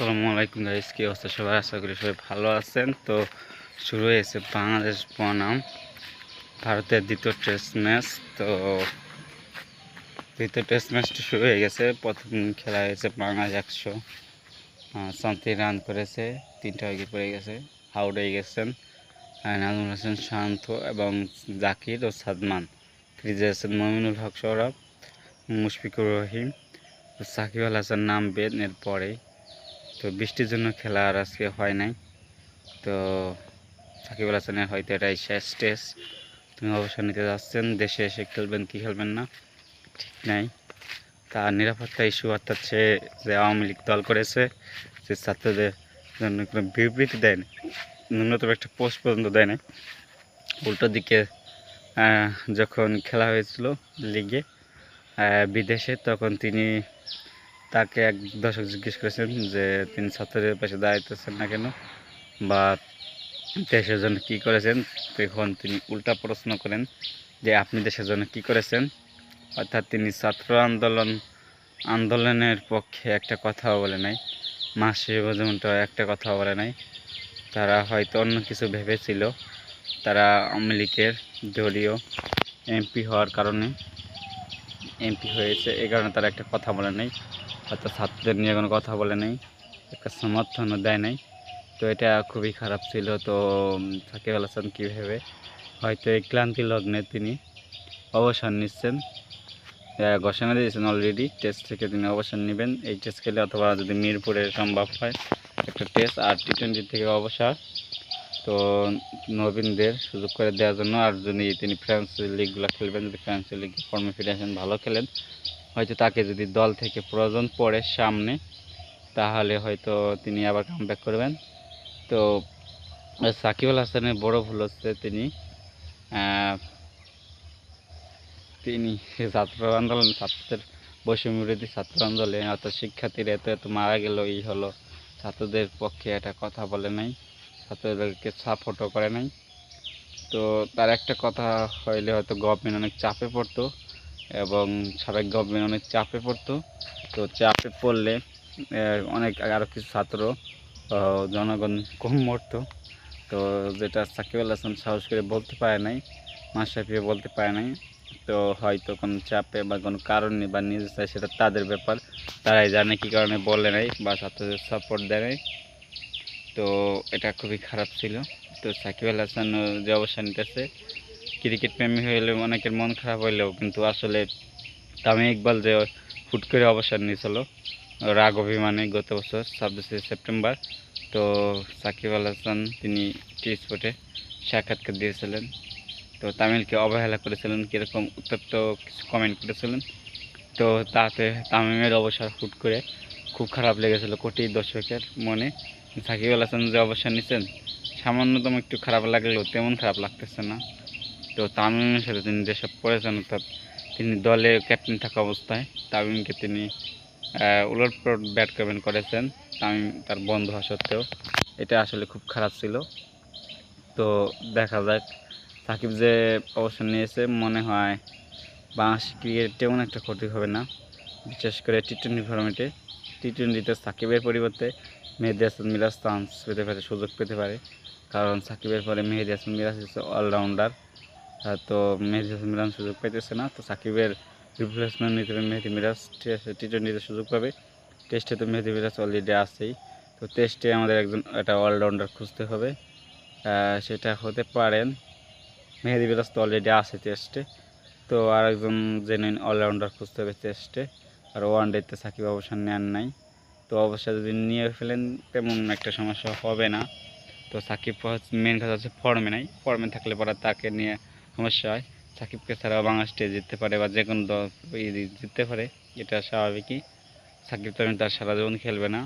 আসসালামু আলাইকুম গাইস কি অবস্থা সবাই? আশা করি সবাই ভালো আছেন। তো শুরু হয়েছে বাংলাদেশ বনাম, ভারতের দ্বিতীয় টেস্ট ম্যাচ তো দ্বিতীয় টেস্ট ম্যাচটা শুরু হয়ে গেছে। প্রথম খেলা হয়েছে বাংলাদেশ একশো শান্তি রান করেছে, তিনটা উইকেট পড়ে গেছে আউট হয়ে গেছেন। নাজমুল হোসেন শান্ত এবং জাকির ও সাদমান ক্রিজে আছেন মমিনুল হক সৌরভ, মুশফিকুর রহিম, সাকিব আল হাসান নাম নামবেন এরপরেই। তো বৃষ্টির জন্য খেলা আর আজকে হয় নাই। তো সাকিব আল হাসানের হয়তো এটাই শেষ টেস্ট। তুমি অবসর নিতে যাচ্ছেন, দেশে এসে খেলবেন কি খেলবেন না, ঠিক নাই। তার নিরাপত্তা ইস্যু অর্থাৎ সে যে আওয়ামী লীগ দল করেছে, যে ছাত্রদের জন্য কোনো বিবৃতি দেয়নি, ন্যূনতম একটা পোস্ট পর্যন্ত দেয় নাই উল্টো দিকে যখন খেলা হয়েছিল লিগে বিদেশে, তখন তিনি তাকে এক দর্শক জিজ্ঞেস করেছেন যে, তিনি ছাত্রদের পাশে দাঁড়াইতেছেন না কেন? বা দেশের জন্য কী করেছেন? তখন তিনি উল্টা প্রশ্ন করেন যে, আপনি দেশের জন্য কী করেছেন? অর্থাৎ তিনি ছাত্র আন্দোলন, আন্দোলনের পক্ষে একটা কথাও বলে নাই। মাসে পর্যন্ত একটা কথাও বলে নাই। তারা হয়তো অন্য কিছু ভেবেছিল। তারা আওয়ামী লীগের দলীয় এমপি হওয়ার কারণে এমপি হয়েছে, এ কারণে তারা একটা কথা বলে নেই। হয়তো ছাত্রদের নিয়ে কোনো কথা বলে নেই, একটা সমর্থনও দেয় নাই। তো এটা খুবই খারাপ ছিল। তো সাকিব আল হাসান কী ভেবে? হয়তো এই ক্লান্তি লগ্নে তিনি অবসর নিচ্ছেন। ঘোষণা দিয়েছেন অলরেডি টেস্ট থেকে তিনি অবসর নেবেন। এই টেস্ট খেলে অথবা যদি মিরপুরে সম্ভব হয়, একটা টেস্ট আর টি টোয়েন্টি থেকে অবসর। তো নবীনদের সুযোগ করে দেওয়ার জন্য আর যদি তিনি ফ্রান্স লিগগুলো খেলবেন যদি ফ্রান্স লিগ ফর্মে ফিরে আসেন ভালো খেলেন। হয়তো তাকে যদি দল থেকে প্রয়োজন পড়ে সামনে তাহলে হয়তো তিনি আবার কামব্যাক করবেন। তো আহ, সাকিব আল হাসানের বড় ভুল হচ্ছে তিনি তিনি ছাত্র আন্দোলন ছাত্রদের বৈষম্য ছাত্র আন্দোলনে অর্থাৎ শিক্ষার্থীরা এত এত মারা গেল এই হলো ছাত্রদের পক্ষে একটা কথা বলে নাই। ছাত্রদেরকে সাপোর্টও করে নাই। তো তার একটা কথা হইলে হয়তো গভর্নমেন্ট অনেক চাপে পড়তো এবং সাবেক গভর্নমেন্ট অনেক চাপে পড়তো। তো চাপে পড়লে অনেক আরও কিছু ছাত্র জনগণ কম মরতো। তো যেটা সাকিব আল হাসান সাহস করে বলতে পারে নাই মাসাফিও বলতে পারে নাই, তো হয়তো কোনো চাপে বা কোনো কারণে বা নিজে চায় সেটা তাদের ব্যাপার। তারাই জানে কী কারণে বলে নাই বা ছাত্রদের সাপোর্ট দেয় নাই। তো এটা খুবই খারাপ ছিল। তো সাকিব আল হাসান যে অবস্থান নিতেছে ক্রিকেট প্রেমী হইলে অনেকের মন খারাপ হইলেও কিন্তু আসলে তামিম ইকবাল যে হুট করে অবসর নিয়েছিল রাগ অভিমানে গত বছর ছাব্বিশে সেপ্টেম্বর, তো সাকিব আল হাসান তিনি টি স্পটে সাক্ষাৎকার দিয়েছিলেন। তো তামিলকে অবহেলা করেছিলেন, কীরকম উত্তপ্ত কিছু কমেন্ট করেছিলেন। তো তাতে তামিমের অবসর হুট করে খুব খারাপ লেগেছিল কোটি দর্শকের মনে। সাকিব আল হাসান যে অবসর নিছেন, সামান্যতম একটু খারাপ লাগলেও তেমন খারাপ লাগতেছে না। তো তামিমের সাথে তিনি যেসব করেছেন, অর্থাৎ তিনি দলে ক্যাপ্টেন থাকা অবস্থায়, তামিমকে তিনি উলট ব্যাট কমেন্ট করেছেন। তামিম তার বন্ধ হওয়া সত্ত্বেও। এটা আসলে খুব খারাপ ছিল। তো দেখা যাক, সাকিব যে অবসর নিয়েছে, মনে হয় বাংলাদেশ ক্রিকেট তেমন একটা ক্ষতি হবে না। বিশেষ করে টি টোয়েন্টি ফর্মেটে টি টোয়েন্টিতে সাকিবের পরিবর্তে মেহেদি হাসান মিরাজ চান্স পেতে পারে, সুযোগ পেতে পারে। কারণ সাকিবের পরে মেহেদি হাসান মিরাজ হচ্ছে অলরাউন্ডার তো মেহেদি হাসান মিরাজ সুযোগ পাইতেছে না, তো সাকিবের রিপ্লেসমেন্ট হিসেবে মেহেদি মিরাজ। টি টোয়েন্টিতে সুযোগ পাবে। টেস্টে তো মেহেদি মিরাজ অলরেডি আছেই। তো টেস্টে আমাদের একজন একটা অলরাউন্ডার খুঁজতে হবে। সেটা হতে পারেন। মেহেদি মিরাজ তো অলরেডি আছে টেস্টে তো আর একজন জেনুইন অলরাউন্ডার খুঁজতে হবে টেস্টে আর ওয়ান ডেতে সাকিব অবসর নেন নাই। তো অবশ্যই যদি নিয়ে ফেলেন, তেমন একটা সমস্যা হবে না। তো সাকিব মেন কথা হচ্ছে ফর্মে নাই। ফর্মে থাকলে পরে তাকে নিয়ে সমস্যা হয়। সাকিবকে ছাড়া বাংলাদেশ জিততে পারে বা যে কোনো দল জিততে পারে, এটা স্বাভাবিকই। সাকিব তো তার সারা জীবন খেলবে না।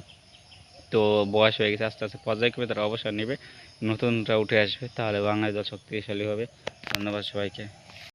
তো বয়স হয়ে গেছে, আস্তে আস্তে পর্যায়ক্রমে তারা অবসর নেবে। নতুনটা উঠে আসবে, তাহলে বাংলাদেশ দল শক্তিশালী হবে। ধন্যবাদ সবাইকে।